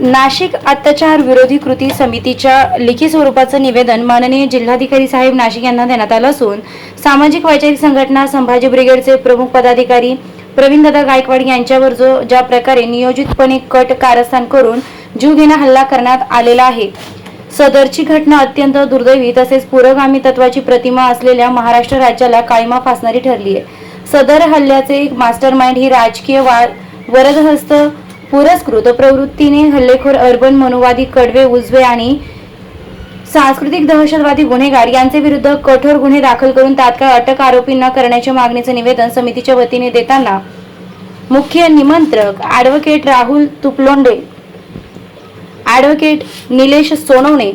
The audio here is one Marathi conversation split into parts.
नाशिक अत्याचार विरोधी कृती समितीच्या लिखित स्वरूपाचं निवेदन माननीय जिल्हाधिकारी साहेब नाशिक यांना देण्यात आलं असून सामाजिक वैचारिक संघटना संभाजी ब्रिगेडचे प्रमुख पदाधिकारी प्रवीणदादा गायकवाड यांच्यावर जो ज्या प्रकारे नियोजितपणे कट कारस्थान करून जीवघेणा हल्ला करण्यात आलेला आहे. सदरची घटना अत्यंत दुर्दैवी तसेच पुरोगामी तत्वाची प्रतिमा असलेल्या महाराष्ट्र राज्याला काळीमा फासणारी ठरली आहे सदर हल्ल्याचे मास्टर माइंड ही राजकीय वा वरदहस्त पुरस्कृत प्रवृत्तीने हल्लेखोर अर्बन मनुवादी कडवे उजवे आणि सांस्कृतिक दहशतवादी गुन्हेगार यांचे विरुद्ध कठोर गुन्हे दाखल करून तात्काळ अटक आरोपींना करण्याच्या मागणीचे निवेदन समितीच्या वतीने देताना मुख्य निमंत्रक advocate Rahul Tuplonde advocate Nilesh Sonawane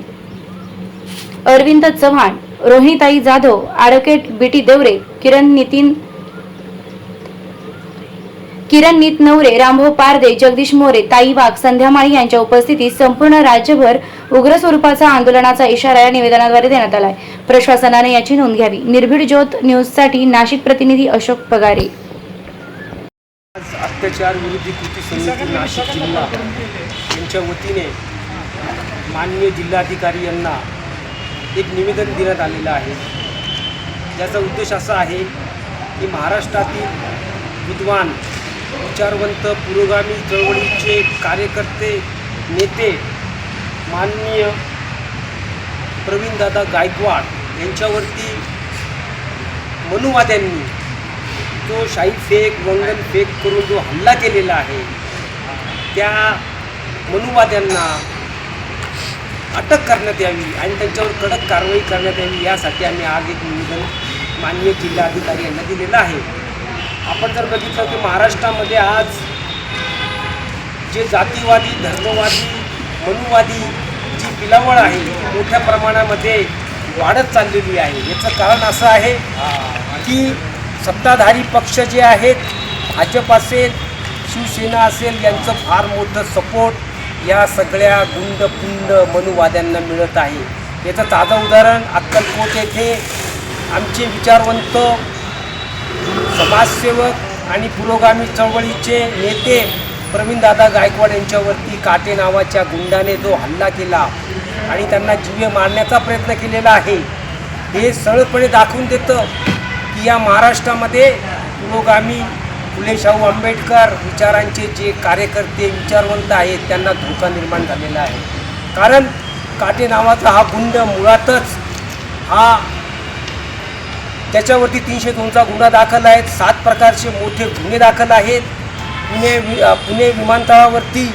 Arvind Chavan Rohitai Jadhav advocate BT Deore Kiran Nitin Kiran नीत नवरे रामभाऊ पारदे जगदीश मोरे ताई वाघ संध्या माळी यांच्या उपस्थितीत संपूर्ण राज्यभर उग्र स्वरूपाचा आंदोलनाचा इशारा या निवेदनाद्वारे देण्यात आलाय. प्रशासनाने याची नोंद घ्यावी. निर्भीड ज्योत न्यूजसाठी नाशिक प्रतिनिधी अशोक पगारे. अत्याचार विरोधी कृती समिती नाशिक जिल्हा यांच्या वतीने माननीय जिल्हाधिकारी यांना एक निवेदन देण्यात आलेलं आहे. ज्याचा उद्देश असा आहे की महाराष्ट्रातील विद्वान विचारवंत पुरोगामी चळवळीचे कार्यकर्ते नेते माननीय प्रवीणदादा गायकवाड यांच्यावरती मनुवाद्यांनी जो शाही फेक वंगन फेक करून जो हल्ला केलेला आहे त्या मनुवाद्यांना अटक करण्यात यावी आणि त्यांच्यावर कडक कारवाई करण्यात यावी यासाठी आम्ही आज एक निवेदन माननीय जिल्हाधिकारी यांना दिलेलं आहे. आपण जर बघितलं की महाराष्ट्रामध्ये आज जे जातीवादी धर्मवादी मनुवादी जी पिलावळ आहे ती मोठ्या प्रमाणामध्ये वाढत चाललेली आहे. याचं कारण असं आहे की सत्ताधारी पक्ष जे आहेत भाजप असेल शिवसेना असेल यांचं फार मोठं सपोर्ट या सगळ्या गुंड पुंड मनुवाद्यांना मिळत आहे. याचं ताजं उदाहरण अक्कलकोट येथे आमचे विचारवंत समाजसेवक आणि पुरोगामी चळवळीचे नेते प्रवीणदादा गायकवाड यांच्यावरती काटे नावाच्या गुंडाने जो हल्ला केला आणि त्यांना जीवे मारण्याचा प्रयत्न केलेला आहे हे सरळपणे दाखवून देतं की या महाराष्ट्रामध्ये पुरोगामी फुले शाहू आंबेडकर विचारांचे जे कार्यकर्ते विचारवंत आहेत त्यांना धोका निर्माण झालेला आहे. कारण काटे नावाचा हा गुंड मुळातच हा त्याच्यावरती तीनशे दोनचा गुन्हा दाखल आहेत. सात प्रकारचे मोठे गुन्हे दाखल आहेत. पुणे वि पुणे विमानतळावरती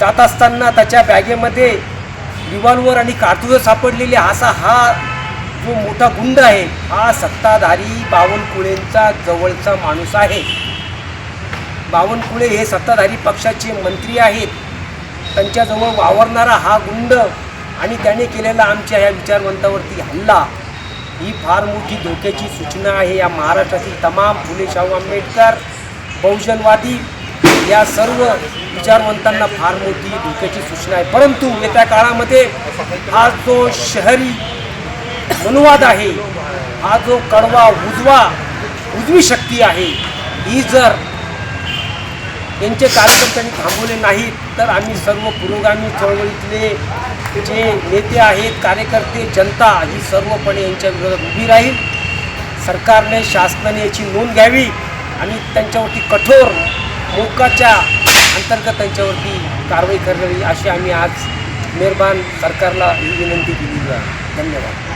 जात असताना त्याच्या बॅगेमध्ये रिव्हॉल्वर आणि कारतुजं सापडलेले. असा हा जो मोठा गुंड आहे हा सत्ताधारी बावनकुळेंचा जवळचा माणूस आहे. बावनकुळे हे सत्ताधारी पक्षाचे मंत्री आहेत. त्यांच्याजवळ वावरणारा हा गुंड आणि त्याने केलेला आमच्या ह्या विचारवंतावरती हल्ला. ही फार मोठी धोक्याची सूचना आहे. या महाराष्ट्रातील तमाम फुले शाहू आंबेडकर बहुजनवादी या सर्व विचारवंतांना फार मोठी धोक्याची सूचना आहे. परंतु येत्या काळामध्ये हा जो शहरी अनुवाद आहे हा जो कडवा उजवा उजवी शक्ती आहे ही जर यांचे कार्यकर्त्यांनी थांबवले नाहीत तर आम्ही सर्व पुरोगामी चळवळीतले जे नेते आहेत कार्यकर्ते जनता ही सर्वपणे यांच्या विरोधात उभी राहील. सरकारने शासनाने याची नोंद घ्यावी आणि त्यांच्यावरती कठोर मोकाच्या अंतर्गत त्यांच्यावरती कारवाई करावी अशी आम्ही आज मेहरबान सरकारला ही विनंती केलेली आहे. धन्यवाद.